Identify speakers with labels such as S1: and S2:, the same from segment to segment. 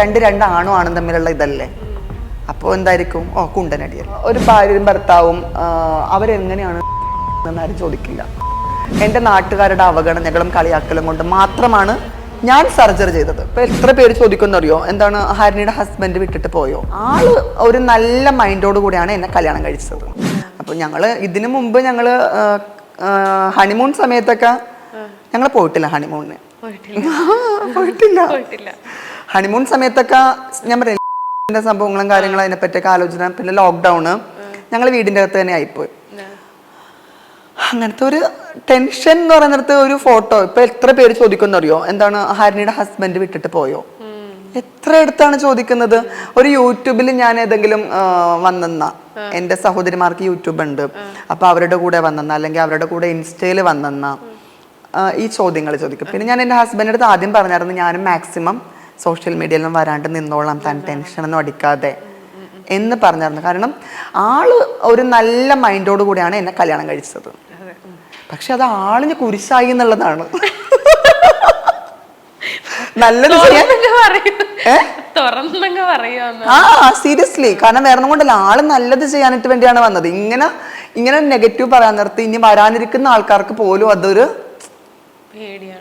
S1: രണ്ട് രണ്ട് ആണും ആണും തമ്മിലുള്ള ഇതല്ലേ? അപ്പോൾ എന്തായിരിക്കും? ഓ കുണ്ടനടിയൽ ഒരു ഭാര്യയും ഭർത്താവും അവരെങ്ങനെയാണ് എന്നാരും ചോദിക്കില്ല. എന്റെ നാട്ടുകാരുടെ അവഗണനകളും കളിയാക്കലും കൊണ്ട് മാത്രമാണ് ഞാൻ സർജറി ചെയ്തത്. ഇപ്പൊ എത്ര പേര് ചോദിക്കുന്നറിയോ? എന്താണ് ഹരിണിയുടെ ഹസ്ബൻഡ് വിട്ടിട്ട് പോയോ? ആൾ ഒരു നല്ല മൈൻഡോട് കൂടിയാണ് എന്നെ കല്യാണം കഴിച്ചത്. അപ്പൊ ഞങ്ങൾ ഇതിനു മുമ്പ് ഞങ്ങൾ ഹണിമൂൺ സമയത്തൊക്കെ ഞങ്ങൾ പോയിട്ടില്ല ഹണിമൂണിന്
S2: പോയിട്ടില്ല.
S1: പോയിട്ടില്ല.
S2: പോയിട്ടില്ല.
S1: ഹണിമൂൺ സമയത്തൊക്കെ ഞാൻ പറയുന്നത് സംഭവങ്ങളും കാര്യങ്ങളും അതിനെ പറ്റിയൊക്കെ ആലോചന പിന്നെ ലോക്ക്ഡൗണ് ഞങ്ങൾ വീടിന്റെ അകത്ത് തന്നെ ആയിപ്പോയി. അങ്ങനത്തെ ഒരു ടെൻഷൻ എന്ന് പറയുന്നിടത്ത് ഒരു ഫോട്ടോ ഇപ്പൊ എത്ര പേര് ചോദിക്കുന്നറിയോ? എന്താണ് ഹരിണിയുടെ ഹസ്ബൻഡ് വിട്ടിട്ട് പോയോ? എത്ര അടുത്താണ് ചോദിക്കുന്നത്? ഒരു യൂട്യൂബിൽ ഞാൻ ഏതെങ്കിലും വന്നെന്ന. എന്റെ സഹോദരിമാർക്ക് യൂട്യൂബ് ഉണ്ട്. അപ്പൊ അവരുടെ കൂടെ വന്നെന്ന അല്ലെങ്കിൽ അവരുടെ കൂടെ ഇൻസ്റ്റയിൽ വന്നെന്ന. ഈ ചോദ്യങ്ങൾ ചോദിക്കും. പിന്നെ ഞാൻ എന്റെ ഹസ്ബൻഡിന്റെ അടുത്ത് ആദ്യം പറഞ്ഞായിരുന്നു ഞാനും മാക്സിമം സോഷ്യൽ മീഡിയയിലും വരാണ്ട് നിന്നോളാം താൻ ടെൻഷനൊന്നും അടിക്കാതെ എന്ന് പറഞ്ഞായിരുന്നു. കാരണം ആൾ ഒരു നല്ല മൈൻഡോട് കൂടിയാണ് എന്നെ കല്യാണം കഴിച്ചത്. പക്ഷെ അത് ആളിന് കുരിശായി എന്നുള്ളതാണ്. നല്ലത് ആ സീരിയസ്ലി. കാരണം വേറെ കൊണ്ടല്ല. ആൾ നല്ലത് ചെയ്യാനായിട്ട് വേണ്ടിയാണ് വന്നത്. ഇങ്ങനെ ഇങ്ങനെ നെഗറ്റീവ് പറയാൻ നിർത്തി ഇനി വരാനിരിക്കുന്ന ആൾക്കാർക്ക് പോലും അതൊരു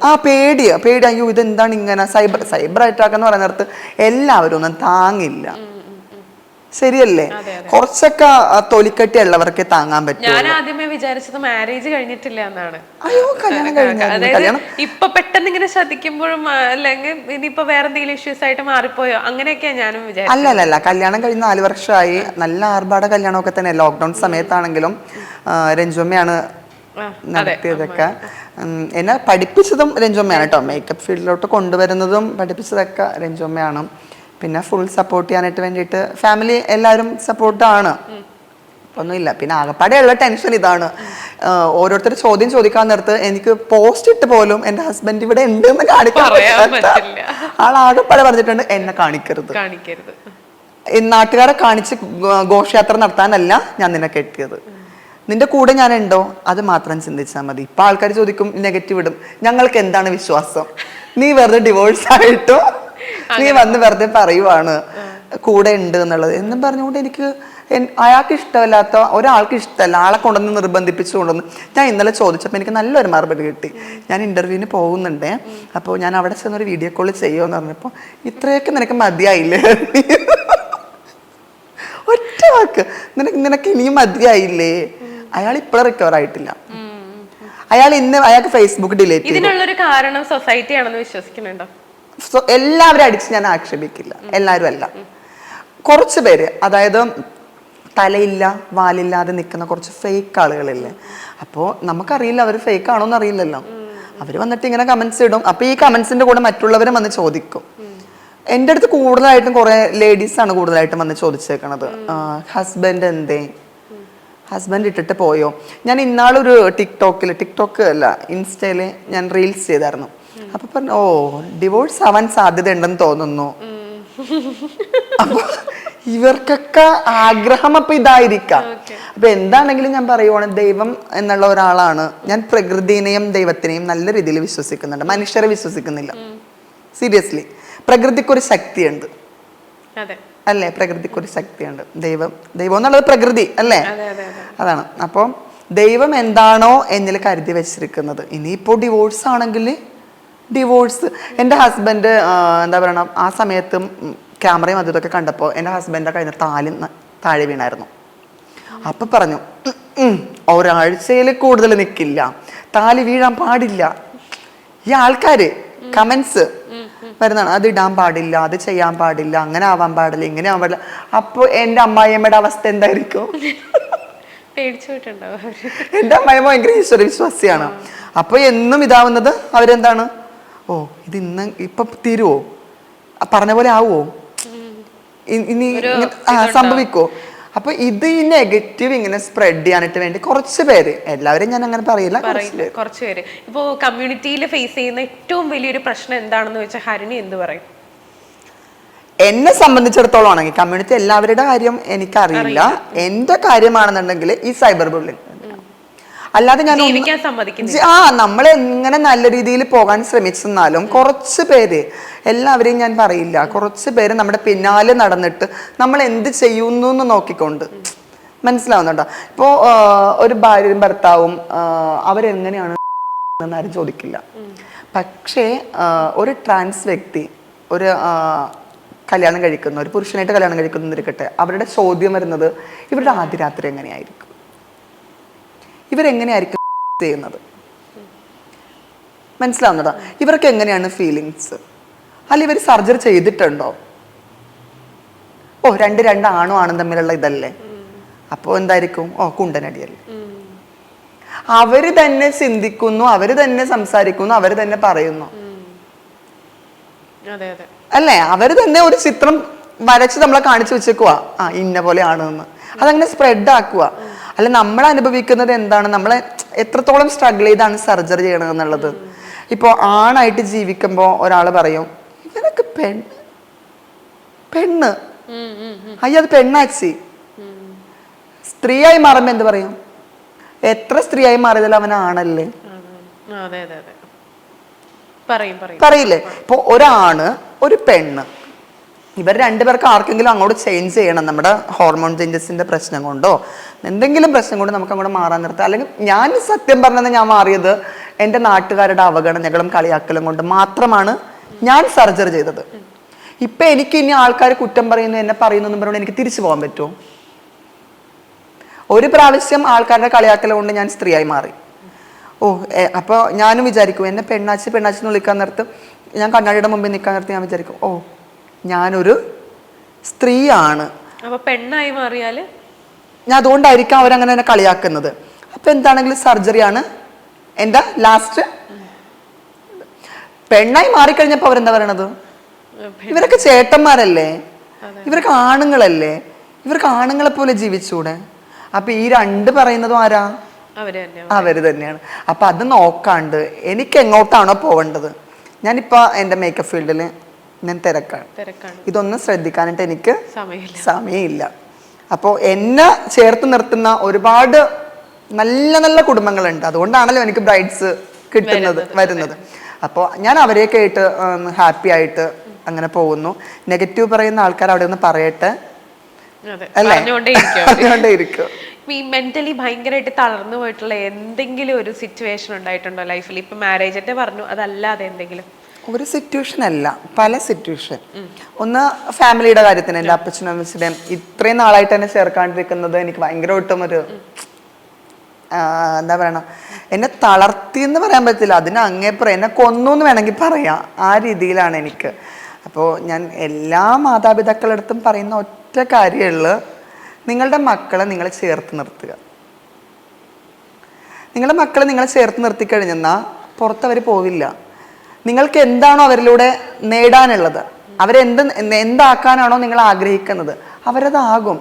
S1: ആ പേടിയാ. പേടി അയ്യോ ഇതെന്താണ് ഇങ്ങനെ? സൈബർ സൈബർ അറ്റാക്ക് എന്ന് പറയുന്ന നേരത്ത് എല്ലാവരും ഒന്നും താങ്ങില്ല. ശരിയല്ലേ? കുറച്ചൊക്കെ തൊലിക്കട്ടി ഉള്ളവർക്ക് താങ്ങാൻ പറ്റും
S2: ഞാൻ ആദ്യമേ വിചാരിച്ചത് മാരേജ് കഴിഞ്ഞിട്ടില്ല എന്നാണ്.
S1: അയ്യോ കല്യാണം കഴിഞ്ഞ
S2: അതായത്
S1: കല്യാണം.
S2: ഇപ്പൊ പെട്ടെന്ന് ഇങ്ങനെ ശ്രദ്ധിക്കുമ്പോഴും ആ, അല്ലെങ്കിൽ ഇനിയിപ്പോ വേറെ എന്തെങ്കിലും ഇഷ്യൂസ് ആയിട്ട് മാറിപ്പോയോ? അങ്ങനെയൊക്കെയാ ഞാനും വിചാരിച്ചത്.
S1: അല്ല അല്ല അല്ല കല്യാണം കഴിഞ്ഞ് നാല് വർഷമായി നല്ല ആർഭാട കല്യാണമൊക്കെ തന്നെ ലോക്ക്ഡൌൺ സമയത്താണെങ്കിലും രഞ്ജുമ്മയാണ് നടത്തിയതൊക്കെ. എന്നെ പഠിപ്പിച്ചതും രഞ്ജുമ്മയാണ് കേട്ടോ. മേക്കപ്പ് ഫീൽഡിലോട്ട് കൊണ്ടുവരുന്നതും പഠിപ്പിച്ചതൊക്കെ രഞ്ജുമ്മയാണ് പിന്നെ ഫുൾ സപ്പോർട്ട് ചെയ്യാനായിട്ട് വേണ്ടിയിട്ട് ഫാമിലി എല്ലാവരും സപ്പോർട്ടാണ് ഒന്നുമില്ല. പിന്നെ ആകപ്പാടെയുള്ള ടെൻഷൻ ഇതാണ്. ഓരോരുത്തർ ചോദ്യം ചോദിക്കാൻ നേരത്ത് എനിക്ക് പോസ്റ്റ് ഇട്ട് പോലും എന്റെ ഹസ്ബൻഡ് ഇവിടെ ഉണ്ട് എന്ന് കാണിക്കാൻ. ആളാകപ്പാടെ പറഞ്ഞിട്ടുണ്ട് എന്നെ കാണിക്കരുത്.
S2: കാണിക്കരുത്.
S1: നാട്ടുകാരെ കാണിച്ച് ഘോഷയാത്ര നടത്താനല്ല ഞാൻ നിന്നെ കെട്ടിയത്. നിന്റെ കൂടെ ഞാൻ ഉണ്ടോ അത് മാത്രം ചിന്തിച്ചാൽ മതി. ഇപ്പൊ ആൾക്കാർ ചോദിക്കും നെഗറ്റീവ് ഇടും. ഞങ്ങൾക്ക് എന്താണ് വിശ്വാസം? നീ വെറുതെ ഡിവോഴ്സ് ആയിട്ടോ? നീ വന്ന് വെറുതെ പറയുവാണ്. കൂടെ ഉണ്ട് എന്നുള്ളത്. എന്നും പറഞ്ഞുകൊണ്ട് എനിക്ക് അയാൾക്ക് ഇഷ്ടമല്ലാത്ത ഒരാൾക്ക് ഇഷ്ടമല്ല ആളെ കൊണ്ടുവന്ന് നിർബന്ധിപ്പിച്ചു കൊണ്ടുവന്ന്. ഞാൻ ഇന്നലെ ചോദിച്ചപ്പോൾ എനിക്ക് നല്ലൊരു മറുപടി കിട്ടി. ഞാൻ ഇന്റർവ്യൂവിന് പോകുന്നുണ്ട്. അപ്പോൾ ഞാൻ അവിടെ ചെന്നൊരു വീഡിയോ കോൾ ചെയ്യുമെന്ന് പറഞ്ഞപ്പോൾ ഇത്രയൊക്കെ നിനക്ക് മതിയായില്ലേ? ഒറ്റ വാക്ക്. നിനക്ക് നിനക്ക് ഇനിയും മതിയായില്ലേ? അയാൾ ഇപ്പോഴും റിക്കവർ ആയിട്ടില്ല. അയാൾ ഇന്ന് അയാൾക്ക് ഫേസ്ബുക്ക് ഡിലീറ്റ്
S2: ഇതിനുള്ളൊരു കാരണം സൊസൈറ്റി ആണെന്ന് വിശ്വസിക്കുന്നുണ്ടോ?
S1: എല്ലാവരും അടിച്ച് ഞാൻ ആക്ഷേപിക്കില്ല. എല്ലാവരും അല്ല. കുറച്ച് പേര് അതായത് തലയില്ല വാലില്ലാതെ നിൽക്കുന്ന കുറച്ച് ഫേക്ക് ആളുകളില്ലേ. അപ്പോൾ നമുക്കറിയില്ല അവർ ഫേക്ക് ആണോ എന്ന് അറിയില്ലല്ലോ. അവർ വന്നിട്ട് ഇങ്ങനെ കമൻസ് ഇടും. അപ്പോൾ ഈ കമന്റ്സിന്റെ കൂടെ മറ്റുള്ളവരും വന്ന് ചോദിക്കും. എന്റെ അടുത്ത് കൂടുതലായിട്ടും കുറേ ലേഡീസ് ആണ് കൂടുതലായിട്ടും വന്ന് ചോദിച്ചേക്കണത്. ഹസ്ബൻഡ് എന്തേ? ഹസ്ബൻഡ് ഇട്ടിട്ട് പോയോ? ഞാൻ ഇന്നാളൊരു ടിക്ടോക്കിൽ ടിക്ടോക്ക് അല്ല ഇൻസ്റ്റയിൽ ഞാൻ റീൽസ് ചെയ്തായിരുന്നു. അപ്പൊ പറഞ്ഞു ഓ ഡിവോഴ്സ് ആവാൻ സാധ്യത ഉണ്ടെന്ന് തോന്നുന്നു അപ്പൊ ഇവർക്കൊക്കെ ആഗ്രഹം അപ്പൊ ഇതായിരിക്കാം. അപ്പൊ എന്താണെങ്കിലും ഞാൻ പറയുവാണ് ദൈവം എന്നുള്ള ഒരാളാണ്. ഞാൻ പ്രകൃതിനെയും ദൈവത്തിനെയും നല്ല രീതിയിൽ വിശ്വസിക്കുന്നുണ്ട്. മനുഷ്യരെ വിശ്വസിക്കുന്നില്ല. സീരിയസ്ലി പ്രകൃതിക്കൊരു ശക്തിയുണ്ട്.
S2: അതെ.
S1: അല്ലേ? പ്രകൃതിക്ക് ഒരു ശക്തിയുണ്ട്. ദൈവം ദൈവം എന്നുള്ളത് പ്രകൃതി അല്ലേ?
S2: അതെ അതെ അതെ.
S1: അതാണ്. അപ്പോൾ ദൈവം എന്താണോ എന്നിൽ കരുതി വെച്ചിരിക്കുന്നത്. ഇനിയിപ്പോൾ ഡിവോഴ്സ് ആണെങ്കിൽ ഡിവോഴ്സ് എന്റെ ഹസ്ബൻഡ് എന്താ പറയണം ആ സമയത്തും ക്യാമറയും അതും ഇതൊക്കെ കണ്ടപ്പോൾ എന്റെ ഹസ്ബൻഡിന്റെ നിന്ന് താലി താഴെ വീണായിരുന്നു. അപ്പൊ പറഞ്ഞു "ഉം, ഉം, ഒരാഴ്ചയിൽ കൂടുതൽ നിൽക്കില്ല താലി വീഴാൻ പാടില്ല. ഈ ആൾക്കാര് കമന്റ്സ് വരുന്നതാണ്. അത് ഇടാൻ പാടില്ല അത് ചെയ്യാൻ പാടില്ല അങ്ങനെ ആവാൻ പാടില്ല ഇങ്ങനെ ആവാൻ പാടില്ല. അപ്പോൾ എന്റെ അമ്മായിയമ്മയുടെ അവസ്ഥ എന്തായിരിക്കും?
S2: എന്റെ അമ്മായി അവർ
S1: എന്റെ അമ്മായിയമ്മ ഭയങ്കര ഈശ്വര വിശ്വാസിയാണ് അപ്പൊ എന്നും ഇതാവുന്നത് അവരെന്താണ്? ഓ ഇത് ഇന്ന് ഇപ്പൊ തീരുവോ? പറഞ്ഞ പോലെ ആവുമോ ഇനി സംഭവിക്കോ അപ്പൊ ഇത് ഈ നെഗറ്റീവ് ഇങ്ങനെ സ്പ്രെഡ് ചെയ്യാനായിട്ട് വേണ്ടി കുറച്ച് പേര് എല്ലാവരും ഞാൻ അങ്ങനെ പറയില്ല കുറച്ച്
S2: പേര്. ഇപ്പോ കമ്മ്യൂണിറ്റിയിൽ ഫേസ് ചെയ്യുന്ന ഏറ്റവും വലിയൊരു പ്രശ്നം എന്താണെന്ന് വെച്ചാൽ ഹരിണി എന്ത് പറയും?
S1: എന്നെ സംബന്ധിച്ചിടത്തോളം ആണെങ്കിൽ കമ്മ്യൂണിറ്റി എല്ലാവരുടെ കാര്യം എനിക്കറിയില്ല. എന്റെ കാര്യമാണെന്നുണ്ടെങ്കിൽ ഈ സൈബർ ബുള്ളിങ് അല്ലാതെ ഞാൻ ആ നമ്മൾ എങ്ങനെ നല്ല രീതിയിൽ പോകാൻ ശ്രമിച്ചെന്നാലും കുറച്ച് പേര് എല്ലാവരെയും ഞാൻ പറയില്ല കുറച്ച് പേര് നമ്മുടെ പിന്നാലെ നടന്നിട്ട് നമ്മൾ എന്ത് ചെയ്യുന്നു എന്ന് നോക്കിക്കൊണ്ട്. മനസ്സിലാവുന്നുണ്ടോ? ഇപ്പോ ഒരു ഭാര്യയും ഭർത്താവും അവരെങ്ങനെയാണ് എന്നാരും ചോദിക്കില്ല. പക്ഷേ ഒരു ട്രാൻസ് വ്യക്തി ഒരു കല്യാണം കഴിക്കുന്ന ഒരു പുരുഷനായിട്ട് കല്യാണം കഴിക്കുന്നു അവരുടെ ചോദ്യം വരുന്നത് ഇവരുടെ ആദ്യ രാത്രി എങ്ങനെയായിരിക്കും? ഇവരെങ്ങനെയായിരിക്കും ചെയ്യുന്നത്? മനസ്സിലാവുന്നതാ? ഇവർക്ക് എങ്ങനെയാണ് ഫീലിങ്സ് അല്ല ഇവർ സർജറി ചെയ്തിട്ടുണ്ടോ? ഓ രണ്ട് രണ്ട് ആണും ആണും തമ്മിലുള്ള ഇതല്ലേ? അപ്പോ എന്തായിരിക്കും? ഓ കുണ്ടനടിയല്ലേ. അവർ തന്നെ ചിന്തിക്കുന്നു അവർ തന്നെ സംസാരിക്കുന്നു അവർ തന്നെ പറയുന്നു. അല്ലേ? അവർ തന്നെ ഒരു ചിത്രം വരച്ച് നമ്മളെ കാണിച്ചു വെച്ചേക്കുക ആ ഇന്ന പോലെ ആണെന്ന്. അതങ്ങനെ സ്പ്രെഡ് ആക്കുക അല്ല നമ്മൾ അനുഭവിക്കുന്നത് എന്താണ്? നമ്മൾ എത്രത്തോളം സ്ട്രഗിൾ ചെയ്താണ് സർജറി ചെയ്യണത് എന്നുള്ളത്. ഇപ്പോൾ ആണായിട്ട് ജീവിക്കുമ്പോൾ ഒരാൾ പറയും ഇവനൊക്കെ പെണ്ണ്. പെണ്ണ്
S2: അയ്യത്.
S1: അയ്യ അത് പെണ്ണാച്ചി. സ്ത്രീയായി മാറുമ്പോൾ എന്ത് പറയും? എത്ര സ്ത്രീയായി മാറിയതിൽ
S2: പറയും.
S1: പറയില്ലേ? ഇപ്പൊ ഒരാണ് ഒരു പെണ്ണ്. ഇവർ രണ്ടുപേർക്ക് ആർക്കെങ്കിലും അങ്ങോട്ട് ചേഞ്ച് ചെയ്യണം നമ്മുടെ ഹോർമോൺ ചേഞ്ചസിന്റെ പ്രശ്നം കൊണ്ടോ? എന്തെങ്കിലും പ്രശ്നം കൊണ്ട് നമുക്ക് അങ്ങോട്ട് മാറാൻ നിർത്താം. അല്ലെങ്കിൽ ഞാൻ സത്യം പറഞ്ഞത് ഞാൻ മാറിയത് എന്റെ നാട്ടുകാരുടെ അവഗണനകളും കളിയാക്കലും കൊണ്ട് മാത്രമാണ് ഞാൻ സർജറി ചെയ്തത്. ഇപ്പൊ എനിക്ക് ഇനി ആൾക്കാർ കുറ്റം പറയുന്നു എന്നെ പറയുന്നു എന്ന് പറഞ്ഞുകൊണ്ട് എനിക്ക് തിരിച്ചു പോകാൻ പറ്റുമോ? ഒരു പ്രാവശ്യം ആൾക്കാരുടെ കളിയാക്കൽ കൊണ്ട് ഞാൻ സ്ത്രീയായി മാറി. ഓ അപ്പോൾ ഞാനും വിചാരിക്കും എന്നെ പെണ്ണാച്ചി പെണ്ണാച്ചി എന്ന് വിളിക്കാൻ നിർത്തും ഞാൻ കണ്ണാടിയുടെ മുമ്പിൽ നിൽക്കാൻ നിർത്തി ഞാൻ വിചാരിക്കും ഓ ഞാനൊരു സ്ത്രീയാണ്.
S2: അപ്പൊ പെണ്ണായി മാറിയാൽ?
S1: ഞാൻ അതുകൊണ്ടായിരിക്കും അവരങ്ങനെ എന്നെ കളിയാക്കുന്നത്. അപ്പൊ എന്താണെങ്കിലും സർജറിയാണ് എന്താ ലാസ്റ്റ്. പെണ്ണായി മാറിക്കഴിഞ്ഞപ്പോൾ അവരെന്താ പറയണത്? ഇവരൊക്കെ ചേട്ടന്മാരല്ലേ? ഇവരൊക്കെ ആണുങ്ങളല്ലേ? ഇവർക്ക് ആണുങ്ങളെ പോലെ ജീവിച്ചൂടെ? അപ്പൊ ഈ രണ്ട് പറയുന്നതും ആരാ?
S2: അവർ തന്നെ
S1: അവർ തന്നെയാണ്. അപ്പൊ അത് നോക്കാണ്ട് എനിക്ക് എങ്ങോട്ടാണോ പോവേണ്ടത് ഞാനിപ്പോ എന്റെ മേക്കപ്പ് ഫീൽഡിൽ ഞാൻ തിരക്കാണ്. ഇതൊന്നും ശ്രദ്ധിക്കാനായിട്ട് എനിക്ക്
S2: സമയമില്ല.
S1: അപ്പോൾ എന്നെ ചേർത്ത് നിർത്തുന്ന ഒരുപാട് നല്ല നല്ല കുടുംബങ്ങളുണ്ട്. അതുകൊണ്ടാണല്ലോ എനിക്ക് ബ്രൈഡ്സ് കിട്ടുന്നത് വരുന്നത്. അപ്പോൾ ഞാൻ അവരെയൊക്കെ ആയിട്ട് ഹാപ്പി ആയിട്ട് അങ്ങനെ പോകുന്നു. നെഗറ്റീവ് പറയുന്ന ആൾക്കാർ അവിടെ ഒന്ന് പറയട്ടെ?
S2: ഈ മെന്റലി ഭയങ്കരമായിട്ട് തളർന്നു പോയിട്ടുള്ള എന്തെങ്കിലും ഒരു സിറ്റുവേഷൻ ഉണ്ടായിട്ടുണ്ടോ ലൈഫിൽ? ഇപ്പൊ മാരേജിന്റെ പറഞ്ഞു അതല്ലാതെ എന്തെങ്കിലും?
S1: ഒരു സിറ്റുവേഷൻ അല്ല. പല സിറ്റുവേഷൻ ഒന്ന് ഫാമിലിയുടെ കാര്യത്തിന് എന്റെ അപ്പച്ചനും അമ്മച്ചിയുടെയും. ഇത്രയും നാളായിട്ട് എന്നെ ചേർക്കാണ്ടിരിക്കുന്നത് എനിക്ക് ഭയങ്കരമായിട്ടും ഒരു എന്താ പറയണ എന്നെ തളർത്തി എന്ന് പറയാൻ പറ്റില്ല. അതിന് അങ്ങേപ്പുറം എന്നെ കൊന്നു എന്ന് വേണമെങ്കിൽ പറയാം. ആ രീതിയിലാണ് എനിക്ക്. അപ്പോൾ ഞാൻ എല്ലാ മാതാപിതാക്കളടുത്തും പറയുന്ന ഒറ്റ കാര്യമുള്ളു നിങ്ങളുടെ മക്കളെ നിങ്ങൾ ചേർത്ത് നിർത്തുക. നിങ്ങളുടെ മക്കളെ നിങ്ങളെ ചേർത്ത് നിർത്തിക്കഴിഞ്ഞെന്നാൽ പുറത്തവർ പോവില്ല. നിങ്ങൾക്ക് എന്താണോ അവരിലൂടെ നേടാനുള്ളത്? അവരെന്ത് എന്താക്കാനാണോ നിങ്ങൾ ആഗ്രഹിക്കുന്നത്? അവരതാകും.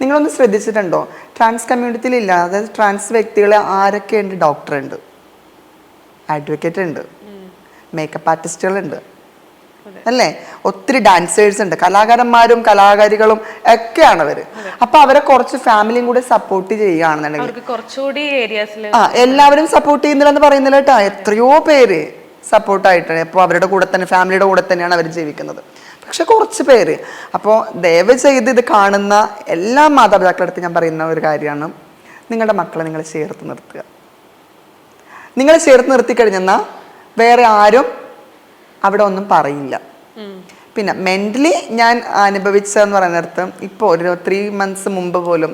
S1: നിങ്ങളൊന്ന് ശ്രദ്ധിച്ചിട്ടുണ്ടോ? ട്രാൻസ് കമ്മ്യൂണിറ്റിയിൽ ഇല്ല. അതായത് ട്രാൻസ് വ്യക്തികളെ ആരൊക്കെയുണ്ട് ഡോക്ടർ ഉണ്ട്. അഡ്വക്കേറ്റ് ഉണ്ട്. മേക്കപ്പ് ആർട്ടിസ്റ്റുകളുണ്ട് അല്ലേ? ഒത്തിരി ഡാൻസേഴ്സ് ഉണ്ട്. കലാകാരന്മാരും കലാകാരികളും ഒക്കെയാണ് അവർ. അപ്പൊ അവരെ കുറച്ച് ഫാമിലിയും കൂടെ സപ്പോർട്ട് ചെയ്യുകയാണെന്നുണ്ടെങ്കിൽ ആ എല്ലാവരും സപ്പോർട്ട് ചെയ്യുന്നില്ലെന്ന് പറയുന്നില്ല കേട്ടോ. എത്രയോ പേര്. സപ്പോർട്ടായിട്ടാണ്. അപ്പോൾ അവരുടെ കൂടെ തന്നെ ഫാമിലിയുടെ കൂടെ തന്നെയാണ് അവർ ജീവിക്കുന്നത്. പക്ഷെ കുറച്ച് പേര്. അപ്പോൾ ദയവ് ചെയ്ത് ഇത് കാണുന്ന എല്ലാ മാതാപിതാക്കളുടെ അടുത്ത് ഞാൻ പറയുന്ന ഒരു കാര്യമാണ്. നിങ്ങളുടെ മക്കളെ നിങ്ങൾ ചേർത്ത് നിർത്തുക. നിങ്ങൾ ചേർത്ത് നിർത്തി കഴിഞ്ഞെന്നാൽ വേറെ ആരും അവിടെ ഒന്നും പറയില്ല. പിന്നെ മെന്റലി ഞാൻ അനുഭവിച്ചതെന്ന് പറയുന്ന നേരത്ത് ഇപ്പോൾ ഒരു ത്രീ മന്ത്സ് മുമ്പ് പോലും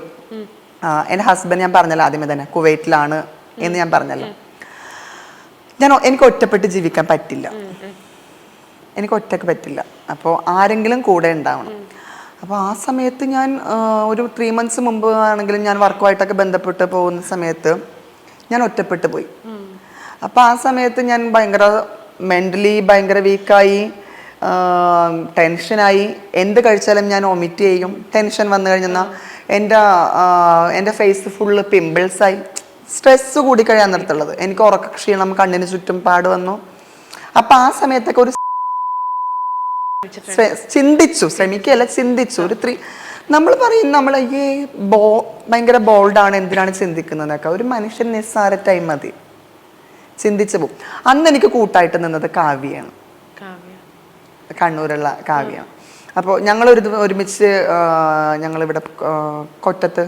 S1: എന്റെ ഹസ്ബൻഡ് ഞാൻ പറഞ്ഞല്ലോ ആദ്യമേ തന്നെ കുവൈറ്റിലാണ് എന്ന് ഞാൻ പറഞ്ഞല്ലോ. ഞാൻ എനിക്ക് ഒറ്റപ്പെട്ട് ജീവിക്കാൻ പറ്റില്ല. എനിക്ക് ഒറ്റയ്ക്ക് പറ്റില്ല. അപ്പോൾ ആരെങ്കിലും കൂടെ ഉണ്ടാവണം. അപ്പോൾ ആ സമയത്ത് ഞാൻ ഒരു ത്രീ മന്ത്സ് മുമ്പ് ആണെങ്കിലും ഞാൻ വർക്കുമായിട്ടൊക്കെ ബന്ധപ്പെട്ട് പോകുന്ന സമയത്ത് ഞാൻ ഒറ്റപ്പെട്ട് പോയി. അപ്പോൾ ആ സമയത്ത് ഞാൻ ഭയങ്കര മെന്റലി ഭയങ്കര വീക്കായി ടെൻഷനായി എന്ത് കഴിച്ചാലും ഞാൻ ഒമിറ്റ് ചെയ്യും. ടെൻഷൻ വന്നു കഴിഞ്ഞാൽ എന്റെ എന്റെ ഫേസ് ഫുള്ള് പിമ്പിൾസായി സ്ട്രെസ്സ് കൂടി കഴിയാൻ നിർത്തുള്ളത്. എനിക്ക് ഉറക്ക ക്ഷീണം കണ്ണിന് ചുറ്റും പാട് വന്നു. അപ്പം ആ സമയത്തൊക്കെ ഒരു ചിന്തിച്ചു ശ്രമിക്കുകയല്ല ചിന്തിച്ചു. ഒരു ത്രീ നമ്മൾ പറയും നമ്മൾ ഈ ബോ ഭയങ്കര ബോൾഡാണ് എന്തിനാണ് ചിന്തിക്കുന്നതൊക്കെ ഒരു മനുഷ്യൻ നിസ്സാര ടൈം മതി. ചിന്തിച്ചു പോകും. അന്ന് എനിക്ക് കൂട്ടായിട്ട് നിന്നത് കാവ്യാണ്
S2: കാവ്യ.
S1: കണ്ണൂരുള്ള കാവ്യാണ്. അപ്പോൾ ഞങ്ങൾ ഒരു ഒരുമിച്ച് ഞങ്ങളിവിടെ കൊറ്റത്ത്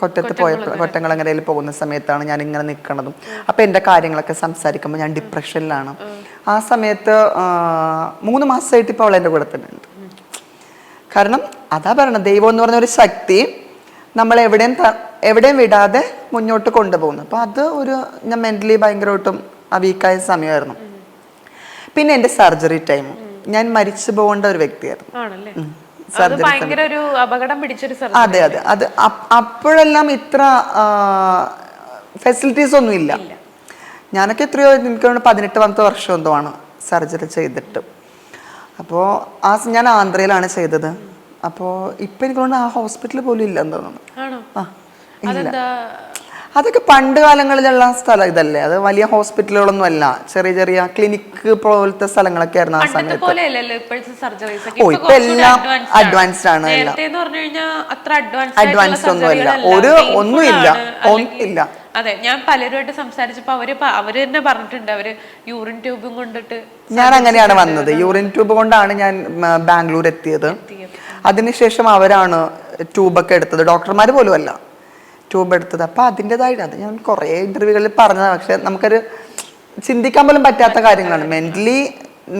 S1: കൊറ്റത്ത് പോയപ്പോൾ കൊറ്റങ്ങളങ്ങരയിൽ പോകുന്ന സമയത്താണ് ഞാൻ ഇങ്ങനെ നിൽക്കണതും അപ്പം എന്റെ കാര്യങ്ങളൊക്കെ സംസാരിക്കുമ്പോൾ ഞാൻ ഡിപ്രഷനിലാണ്. ആ സമയത്ത് മൂന്ന് മാസമായിട്ട് ഇപ്പോൾ അവൾ എന്റെ കൂടെ തന്നെ ഉണ്ട്. കാരണം അതാ പറയണത് ദൈവം എന്ന് പറഞ്ഞ ഒരു ശക്തി നമ്മൾ എവിടെയും എവിടെയും വിടാതെ മുന്നോട്ട് കൊണ്ടുപോകുന്നു. അപ്പോൾ അത് ഒരു ഞാൻ മെന്റലി ഭയങ്കരമായിട്ടും ആ വീക്കായ സമയമായിരുന്നു. പിന്നെ എന്റെ സർജറി ടൈം. ഞാൻ മരിച്ചു പോകേണ്ട ഒരു വ്യക്തിയായിരുന്നു.
S2: അത്
S1: അതെ അതെ. അത് അപ്- അപ്പോഴെല്ലാം ഇത്ര ഫെസിലിറ്റീസ് ഒന്നും ഇല്ല. ഞാനൊക്കെ എത്രയോ എനിക്ക് പതിനെട്ട് പത്ത് വർഷം എന്തോ ആണ് സർജറി ചെയ്തിട്ട്. അപ്പോൾ ആ ഞാൻ ആന്ധ്രയിലാണ് ചെയ്തത്. അപ്പോൾ ഇപ്പം എനിക്ക് തോന്നുന്നു ആ ഹോസ്പിറ്റൽ പോലും ഇല്ലെന്ന് തോന്നുന്നു. ആ ഇല്ല. അതൊക്കെ പണ്ട് കാലങ്ങളിലുള്ള സ്ഥലം ഇതല്ലേ? അത് വലിയ ഹോസ്പിറ്റലുകളൊന്നും അല്ല ചെറിയ ചെറിയ ക്ലിനിക്ക് പോലത്തെ സ്ഥലങ്ങളൊക്കെ ആയിരുന്നു ആ സമയത്ത്. ഓ, ഇപ്പൊ എല്ലാം അഡ്വാൻസ്ഡ് ആണ്. എല്ലാം.
S2: അഡ്വാൻസ്
S1: ഒന്നും അല്ല. ഒരു ഒന്നുമില്ല. ഒന്നുമില്ല.
S2: അതെ ഞാൻ പലരുമായിട്ട് സംസാരിച്ചപ്പോ അവർ അവർ തന്നെ പറഞ്ഞിട്ടുണ്ട്. അവർ യൂറിൻ ട്യൂബും കൊണ്ടിട്ട്
S1: ഞാൻ അങ്ങനെയാണ് വന്നത്. യൂറിൻ ട്യൂബ് കൊണ്ടാണ് ഞാൻ ബാംഗ്ലൂർ എത്തിയത്. അതിനുശേഷം അവരാണ് ട്യൂബൊക്കെ എടുത്തത്. ഡോക്ടർമാർ പോലും അല്ല. ട്യൂബ് എടുത്തത്. അപ്പം അതിന്റെതായിട്ട് അത് ഞാൻ കുറേ ഇന്റർവ്യൂകളിൽ പറഞ്ഞതാണ്. പക്ഷെ നമുക്കൊരു ചിന്തിക്കാൻ പോലും പറ്റാത്ത കാര്യങ്ങളാണ്. മെന്റലി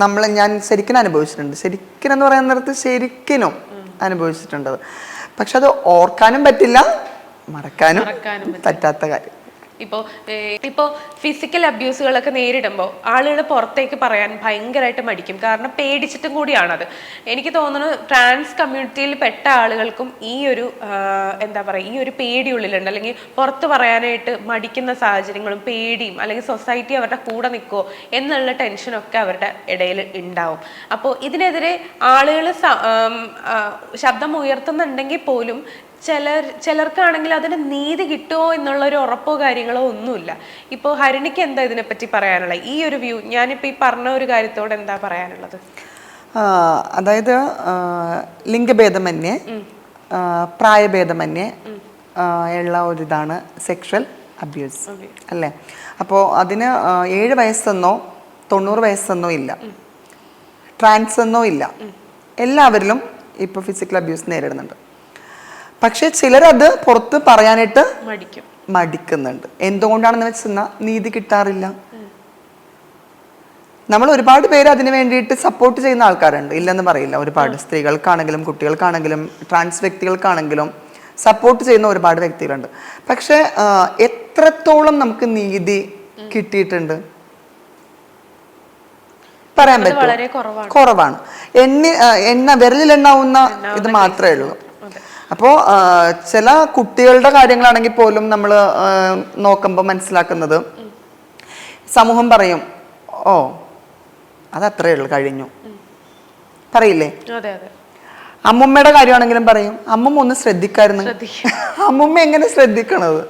S1: നമ്മൾ ഞാൻ ശരിക്കും അനുഭവിച്ചിട്ടുണ്ട്. ശരിക്കും എന്ന് പറയുന്ന നേരത്ത് ശരിക്കിനും അനുഭവിച്ചിട്ടുണ്ടത്. പക്ഷെ അത് ഓർക്കാനും പറ്റില്ല മറക്കാനും പറ്റാത്ത കാര്യം.
S2: ഇപ്പോൾ ഇപ്പോൾ ഫിസിക്കൽ അബ്യൂസുകളൊക്കെ നേരിടുമ്പോൾ ആളുകൾ പുറത്തേക്ക് പറയാൻ ഭയങ്കരമായിട്ട് മടിക്കും. കാരണം പേടിച്ചിട്ടും കൂടിയാണത്. എനിക്ക് തോന്നുന്നു ട്രാൻസ് കമ്മ്യൂണിറ്റിയിൽ പെട്ട ആളുകൾക്കും ഈ ഒരു എന്താ പറയുക ഈ ഒരു പേടി ഉള്ളിലുണ്ട് അല്ലെങ്കിൽ പുറത്ത് പറയാനായിട്ട് മടിക്കുന്ന സാഹചര്യങ്ങളും പേടിയും അല്ലെങ്കിൽ സൊസൈറ്റി അവരുടെ കൂടെ നിൽക്കുമോ എന്നുള്ള ടെൻഷനൊക്കെ അവരുടെ ഇടയിൽ ഉണ്ടാവും. അപ്പോൾ ഇതിനെതിരെ ആളുകൾ ശബ്ദം ഉയർത്തുന്നുണ്ടെങ്കിൽ പോലും ചിലർ ചിലർക്കാണെങ്കിൽ അതിന് നീതി കിട്ടുമോ എന്നുള്ള ഒരു ഉറപ്പോ കാര്യങ്ങളോ ഒന്നുമില്ല. ഇപ്പോൾ ഹരിണിക്ക് എന്താ ഇതിനെപ്പറ്റി പറയാനുള്ളത്? ഈ ഒരു വ്യൂ ഞാനിപ്പോൾ ഈ പറഞ്ഞ ഒരു കാര്യത്തോട് എന്താ പറയാനുള്ളത്?
S1: അതായത് ലിംഗഭേദമന്യേ പ്രായഭേദമന്യേ ഉള്ള ഉള്ള ഒരിതാണ് സെക്ഷൽ അബ്യൂസ് അല്ലേ? അപ്പോൾ അതിന് ഏഴ് വയസ്സെന്നോ തൊണ്ണൂറ് വയസ്സെന്നോ ഇല്ല. ട്രാൻസ് എന്നോ ഇല്ല. എല്ലാവരിലും ഇപ്പോൾ ഫിസിക്കൽ അബ്യൂസ് നേരിടുന്നുണ്ട്. പക്ഷേ ചിലരത് പുറത്ത് പറയാനായിട്ട്
S2: മടിക്കും.
S1: മടിക്കുന്നുണ്ട്. എന്തുകൊണ്ടാണെന്ന് വെച്ചെന്നാൽ നീതി കിട്ടാറില്ല. നമ്മൾ ഒരുപാട് പേര് അതിന് വേണ്ടിയിട്ട് സപ്പോർട്ട് ചെയ്യുന്ന ആൾക്കാരുണ്ട്. ഇല്ലെന്ന് പറയില്ല. ഒരുപാട് സ്ത്രീകൾക്കാണെങ്കിലും കുട്ടികൾക്കാണെങ്കിലും ട്രാൻസ് വ്യക്തികൾക്കാണെങ്കിലും സപ്പോർട്ട് ചെയ്യുന്ന ഒരുപാട് വ്യക്തികളുണ്ട്. പക്ഷെ എത്രത്തോളം നമുക്ക് നീതി കിട്ടിയിട്ടുണ്ട്? പറയാൻ പറ്റും
S2: കുറവാണ്.
S1: കുറവാണ്. എണ്ണ വിരലിൽ എണ്ണാവുന്ന ഇത് മാത്രമേ ഉള്ളൂ. അപ്പോൾ ചില കുട്ടികളുടെ കാര്യങ്ങളാണെങ്കിൽ പോലും നമ്മൾ നോക്കുമ്പോൾ മനസ്സിലാക്കുന്നത് സമൂഹം പറയും ഓ അതത്രേ ഉള്ളു കഴിഞ്ഞു. പറയില്ലേ? അമ്മുമ്മയുടെ കാര്യമാണെങ്കിലും പറയും അമ്മുമ്മ ഒന്ന് ശ്രദ്ധിക്കായിരുന്നു.
S2: ശ്രദ്ധിക്കും.
S1: അമ്മുമ്മ എങ്ങനെ ശ്രദ്ധിക്കണത്?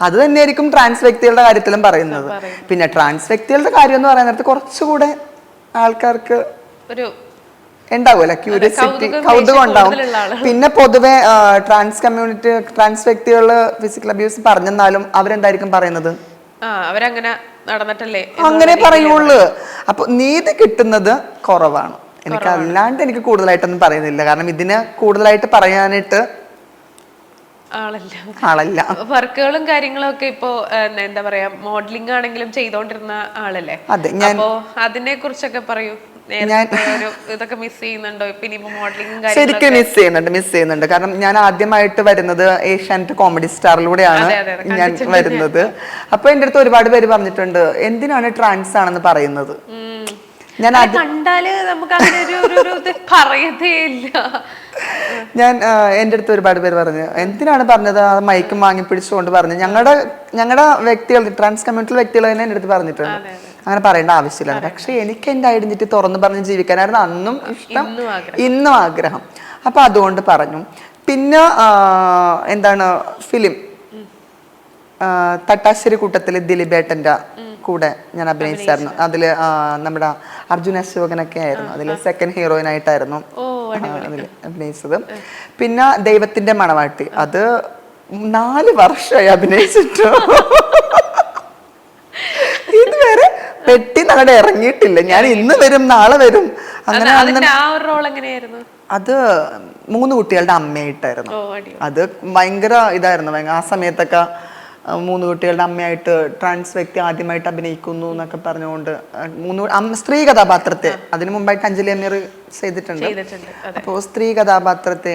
S1: അത് തന്നെയായിരിക്കും ട്രാൻസ് വ്യക്തികളുടെ കാര്യത്തിലും പറയുന്നത്. പിന്നെ ട്രാൻസ് വ്യക്തികളുടെ കാര്യം എന്ന് പറയുന്നത് കുറച്ചുകൂടെ ആൾക്കാർക്ക്
S2: ഒരു
S1: ഉണ്ടാവുമല്ലോ? ക്യൂരിയസിറ്റി
S2: കൗതുകം,
S1: ഉണ്ടാവും. പിന്നെ പൊതുവെ ട്രാൻസ് കമ്മ്യൂണിറ്റി ട്രാൻസ് വ്യക്തികൾ ഫിസിക്കൽ അബ്യൂസ് പറഞ്ഞെന്നാലും അവരെന്തായിരിക്കും പറയുന്നത്?
S2: അവരങ്ങനെ നടന്നിട്ടല്ലേ
S1: അങ്ങനെ പറയുള്ളൂ. അപ്പൊ നീതി കിട്ടുന്നത് കുറവാണ്. എനിക്ക് അല്ലാണ്ട് എനിക്ക് കൂടുതലായിട്ടൊന്നും പറയുന്നില്ല. കാരണം ഇതിന് കൂടുതലായിട്ട് പറയാനായിട്ട്
S2: ആളല്ല. വർക്കുകളും കാര്യങ്ങളും ഒക്കെ ഇപ്പോ എന്താ പറയാ മോഡലിംഗ് ആണെങ്കിലും ചെയ്തോണ്ടിരുന്ന ആളല്ലേ?
S1: അതെ ഞാൻ
S2: അപ്പോ അതിനെ കുറിച്ചൊക്കെ പറയൂ. ഇതൊക്കെ മിസ് ചെയ്യുന്നുണ്ടോ? ഇപ്പൊ ഇനിയിപ്പോ മോഡലിംഗും
S1: ശരിക്കും മിസ് ചെയ്യുന്നുണ്ട് മിസ് ചെയ്യുന്നുണ്ട്. കാരണം ഞാൻ ആദ്യമായിട്ട് വരുന്നത് ഏഷ്യാനെറ്റ് കോമഡി സ്റ്റാറിലൂടെയാണ് ഞാൻ വരുന്നത്. അപ്പൊ എന്റെ അടുത്ത് ഒരുപാട് പേര് പറഞ്ഞിട്ടുണ്ട് എന്തിനാണ് ട്രാൻസ് ആണെന്ന് പറയുന്നത്? ഞാൻ
S2: കണ്ടാൽ നമുക്ക് അങ്ങനെ ഒരു
S1: ഞാൻ എന്റെ അടുത്ത് ഒരുപാട് പേര് പറഞ്ഞു എന്തിനാണ് പറഞ്ഞത്? ആ മൈക്കും വാങ്ങി പിടിച്ചുകൊണ്ട് പറഞ്ഞു. ഞങ്ങളുടെ ഞങ്ങളുടെ വ്യക്തികൾ ട്രാൻസ് കമ്മ്യൂണിറ്റിയിലെ വ്യക്തികൾ തന്നെ എന്റെ അടുത്ത് പറഞ്ഞിട്ടുണ്ട്. അങ്ങനെ പറയേണ്ട ആവശ്യമില്ല. പക്ഷെ എനിക്ക് എന്റെ ഐഡന്റിറ്റി തുറന്നു പറഞ്ഞ് ജീവിക്കാനായിരുന്നു അന്നും ഇഷ്ടം.
S2: ഇന്നും ആഗ്രഹം.
S1: ഇന്നും ആഗ്രഹം. അപ്പൊ അതുകൊണ്ട് പറഞ്ഞു. പിന്നെ എന്താണ് ഫിലിം. തട്ടാശ്ശേരി കൂട്ടത്തിൽ ദിലീപേട്ടന്റെ കൂടെ ഞാൻ അഭിനയിച്ചായിരുന്നു. അതിൽ നമ്മുടെ അർജുന അശോകനൊക്കെ ആയിരുന്നു. അതിൽ സെക്കൻഡ് ഹീറോയിൻ ആയിട്ടായിരുന്നു
S2: ഓ
S1: അതിൽ അഭിനയിച്ചത്. പിന്നെ ദൈവത്തിന്റെ മണവാട്ടി. അത് നാല് വർഷമായി അഭിനയിച്ചിട്ടു. പെട്ടി അങ്ങോട്ട് ഇറങ്ങിയിട്ടില്ല. ഞാൻ ഇന്ന് വരും നാളെ വരും. അങ്ങനെ
S2: അത് ആ ഒരു റോൾ എങ്ങനെയായിരുന്നു?
S1: അത് മൂന്ന് കുട്ടികളുടെ അമ്മയായിട്ടായിരുന്നു. അത് ഭയങ്കര ഇതായിരുന്നു. ആ സമയത്തൊക്കെ മൂന്ന് കുട്ടികളുടെ അമ്മയായിട്ട് ട്രാൻസ് വ്യക്തി ആദ്യമായിട്ട് അഭിനയിക്കുന്നു എന്നൊക്കെ പറഞ്ഞുകൊണ്ട് മൂന്ന് സ്ത്രീ കഥാപാത്രത്തെ അതിനു മുമ്പായിട്ട് അഞ്ജലി അമീർ ചെയ്തിട്ടുണ്ട്. അപ്പോൾ സ്ത്രീ കഥാപാത്രത്തെ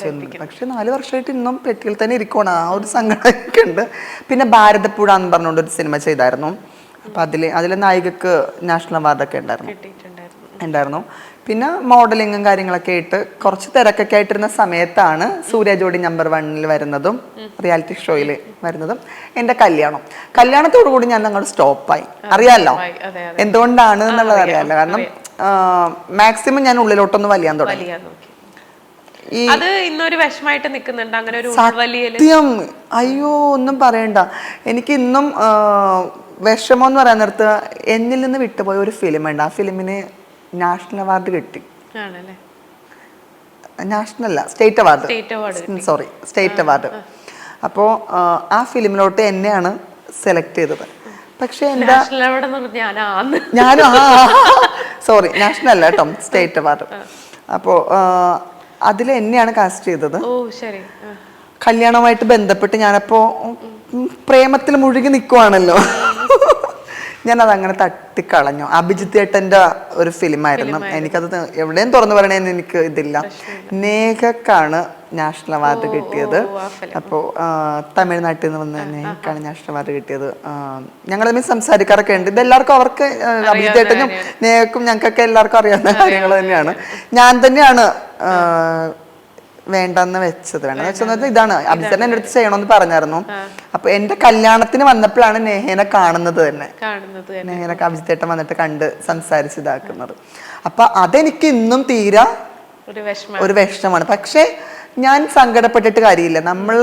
S1: ചെയ്യുന്നുണ്ട് പക്ഷെ നാല് വർഷമായിട്ട് ഇന്നും പെട്ടിയിൽ തന്നെ ഇരിക്കണം ആ ഒരു സങ്കടമൊക്കെ ഉണ്ട്. പിന്നെ ഭാരതപ്പുഴ എന്ന് പറഞ്ഞുകൊണ്ട് ഒരു സിനിമ ചെയ്തായിരുന്നു. അപ്പൊ അതിൽ അതിലെ നായികക്ക് നാഷണൽ അവാർഡൊക്കെ ഉണ്ടായിരുന്നു. ഉണ്ടായിരുന്നു. പിന്നെ മോഡലിങ്ങും കാര്യങ്ങളൊക്കെ ആയിട്ട് കുറച്ച് തിരക്കൊക്കെ ആയിട്ടിരുന്ന സമയത്താണ് സൂര്യ ജോഡി നമ്പർ വണ്ണിൽ വരുന്നതും റിയാലിറ്റി ഷോയിൽ വരുന്നതും എന്റെ കല്യാണം. കല്യാണത്തോടു കൂടി ഞാൻ അങ്ങോട്ട് സ്റ്റോപ്പായി.
S2: അതെ
S1: എന്തുകൊണ്ടാണ് എന്നുള്ളത് അറിയാമല്ലോ കാരണം മാക്സിമം ഞാൻ ഉള്ളിലോട്ടൊന്ന് വലിയാൻ തുടങ്ങി.
S2: അത് ഇന്നൊരു വിഷമായിട്ട് നിൽക്കുന്നുണ്ട്. അങ്ങനെ ഒരു
S1: സത്യം. അയ്യോ ഒന്നും പറയണ്ട. എനിക്ക് ഇന്നും വിഷമം എന്ന് പറയാൻ നേരത്ത് എന്നിൽ നിന്ന് വിട്ടുപോയ ഒരു ഫിലിം ഉണ്ട്. ആ ഫിലിമിന് നാഷണൽ അവാർഡ് കിട്ടി. നാഷണൽ അല്ല state award sorry state award അപ്പോ ആ ഫിലിമിലോട്ട് എന്നെയാണ് സെലക്ട് ചെയ്തത്. പക്ഷെ
S2: എന്താ
S1: ഞാനും ആ സോറി നാഷണൽ അല്ല കേട്ടോ സ്റ്റേറ്റ് അവാർഡ് അപ്പോ അതിൽ എന്നെയാണ് കാസ്റ്റ് ചെയ്തത്. കല്യാണവുമായിട്ട് ബന്ധപ്പെട്ട് ഞാനപ്പോ പ്രേമത്തിൽ മുഴുകി നിൽക്കുവാണല്ലോ ഞാനത് അങ്ങനെ തട്ടിക്കളഞ്ഞു. അഭിജിത്ത് ഏട്ടന്റെ ഒരു ഫിലിമായിരുന്നു. എനിക്കത് എവിടെയും തുറന്നു പറയണേന്ന് എനിക്ക് ഇതില്ല. നേഹക്കാണ് നാഷണൽ അവാർഡ് കിട്ടിയത്. അപ്പോൾ തമിഴ്നാട്ടിൽ നിന്ന് വന്ന നേഹക്കാണ് നാഷണൽ അവാർഡ് കിട്ടിയത്. ഞങ്ങൾ തമ്മിൽ സംസാരിക്കാറൊക്കെ ഉണ്ട്. ഇതെല്ലാവർക്കും അവർക്ക് അഭിജിത്ത് ഏട്ടനും നേഹക്കും ഞങ്ങൾക്കൊക്കെ എല്ലാവർക്കും അറിയാവുന്ന കാര്യങ്ങൾ തന്നെയാണ്. ഞാൻ തന്നെയാണ് വേണ്ടെന്ന് വെച്ചത് വേണ്ടെന്ന് വെച്ചത് ഇതാണ്. അഭിസരൻ എന്റെ അടുത്ത് ചെയ്യണമെന്ന് പറഞ്ഞായിരുന്നു. അപ്പൊ എന്റെ കല്യാണത്തിന് വന്നപ്പോഴാണ് നെഹേനെ കാണുന്നത് തന്നെ. നേഹനൊക്കെ അഭിജിത്തേട്ടൻ വന്നിട്ട് കണ്ട് സംസാരിച്ച് ഇതാക്കുന്നത്. അപ്പൊ അതെനിക്ക് ഇന്നും തീരാ
S2: ഒരു
S1: വിഷമമാണ്. പക്ഷേ ഞാൻ സങ്കടപ്പെട്ടിട്ട് കാര്യമില്ല. നമ്മൾ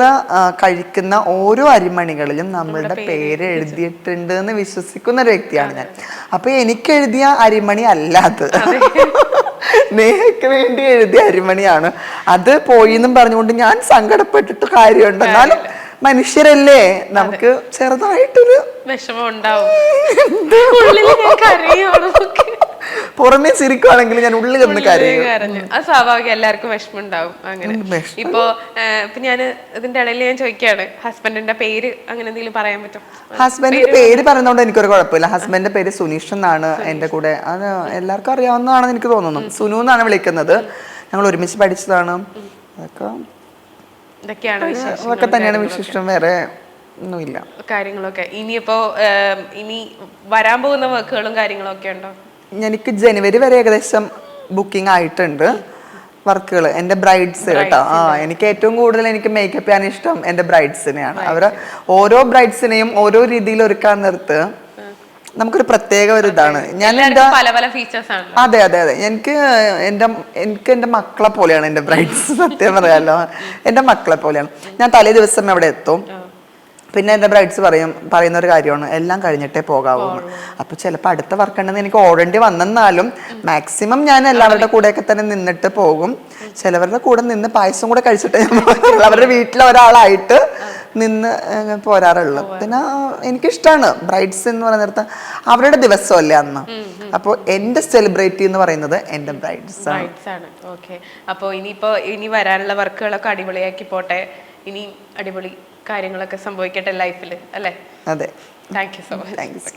S1: കഴിക്കുന്ന ഓരോ അരിമണികളിലും നമ്മളുടെ പേര് എഴുതിയിട്ടുണ്ട് എന്ന് വിശ്വസിക്കുന്ന ഒരു വ്യക്തിയാണ് ഞാൻ. അപ്പൊ എനിക്ക് എഴുതിയ അരിമണി അല്ലാത്ത. നേഹയ്ക്ക് വേണ്ടി എഴുതിയ അരിമണിയാണ്. അത് പോയി എന്നും പറഞ്ഞുകൊണ്ട് ഞാൻ സങ്കടപ്പെട്ടിട്ട് കാര്യമുണ്ട്. എന്നാലും മനുഷ്യരല്ലേ? നമുക്ക് ചെറുതായിട്ടൊരു
S2: വിഷമം ഉണ്ടാവും.
S1: പുറമേ ചിരിക്കുവാണെങ്കിൽ ഞാൻ ഉള്ളിൽ ഒന്ന് കരയും.
S2: കരഞ്ഞു. അത് സ്വാഭാവികം എല്ലാവർക്കും വിഷമം ഉണ്ടാവും അങ്ങനെ. ഇപ്പൊ ഇപ്പൊ ഞാൻ ഇതിന്റെ ഇടയിൽ ഞാൻ ചോദിക്കാണ് ഹസ്ബൻഡിന്റെ പേര് അങ്ങനെ എന്തെങ്കിലും പറയാൻ പറ്റും?
S1: ഹസ്ബൻഡിന്റെ പേര് പറയുന്നതുകൊണ്ട് എനിക്കൊരു കുഴപ്പമില്ല. ഹസ്ബൻഡിന്റെ പേര് സുനീഷ് എന്നാണ് എന്റെ കൂടെ. അത് എല്ലാവർക്കും അറിയാവുന്നതാണെന്ന് എനിക്ക് തോന്നുന്നു. സുനു എന്നാണ് വിളിക്കുന്നത്. ഞങ്ങൾ ഒരുമിച്ച് പഠിച്ചതാണ്. അതൊക്കെ അതൊക്കെ തന്നെയാണ് വിശിഷ്ടം വേറെ ഒന്നുമില്ല.
S2: കാര്യങ്ങളൊക്കെ. ഇനിയിപ്പോ ഇനി വരാൻ പോകുന്ന വർക്കുകളും കാര്യങ്ങളൊക്കെ ഉണ്ടോ?
S1: എനിക്ക് ജനുവരി വരെ ഏകദേശം ബുക്കിംഗ് ആയിട്ടുണ്ട്. വർക്കുകൾ എന്റെ ബ്രൈഡ്സ് കേട്ടോ. ആ എനിക്ക് ഏറ്റവും കൂടുതൽ എനിക്ക് മേക്കപ്പ് ചെയ്യാൻ ഇഷ്ടം എന്റെ ബ്രൈഡ്സിനെയാണ് അവർ ഓരോ ബ്രൈഡ്സിനെയും ഓരോ രീതിയിൽ ഒരുക്കാൻ നിർത്ത്. നമുക്കൊരു പ്രത്യേക ഒരു ഇതാണ്. ഞാൻ അതെ അതെ അതെ. എനിക്ക് എന്റെ എനിക്ക് എന്റെ മക്കളെ പോലെയാണ് എന്റെ ബ്രൈഡ്സ് സത്യം പറയാലോ. എന്റെ മക്കളെ പോലെയാണ്. ഞാൻ തലേ ദിവസം അവിടെ എത്തും? പിന്നെ എന്റെ ബ്രൈഡ്സ് പറയും പറയുന്ന ഒരു കാര്യമാണ് എല്ലാം കഴിഞ്ഞിട്ടേ പോകാവൂ. അപ്പൊ ചിലപ്പോ അടുത്ത വർക്ക് ഉണ്ടെന്ന് എനിക്ക് ഓടേണ്ടി വന്നെന്നാലും മാക്സിമം ഞാൻ എല്ലാവരുടെ കൂടെയൊക്കെ തന്നെ നിന്നിട്ട് പോകും. ചിലവരുടെ കൂടെ നിന്ന് പായസം കൂടെ കഴിച്ചിട്ട് ഞാൻ പോകാറുള്ളൂ അവരുടെ വീട്ടിലെ ഒരാളായിട്ട് നിന്ന് പോരാറുള്ളൂ. പിന്നെ എനിക്കിഷ്ടമാണ് ബ്രൈഡ്സ് എന്ന് പറയുന്നിടത്ത് അവരുടെ ദിവസമല്ലേ അന്ന്. അപ്പോൾ എന്റെ സെലിബ്രിറ്റി എന്ന് പറയുന്നത് എന്റെ ബ്രൈഡ്സ്
S2: ആണ്. ഓക്കെ. അപ്പോൾ ഇനിയിപ്പോ ഇനി വരാനുള്ള വർക്കുകളൊക്കെ അടിപൊളിയാക്കി പോട്ടെ. ഇനി അടിപൊളി കാര്യങ്ങളൊക്കെ സംഭവിക്കട്ടെ ലൈഫിൽ അല്ലേ?
S1: അതെ.
S2: Thank you so much
S1: thanks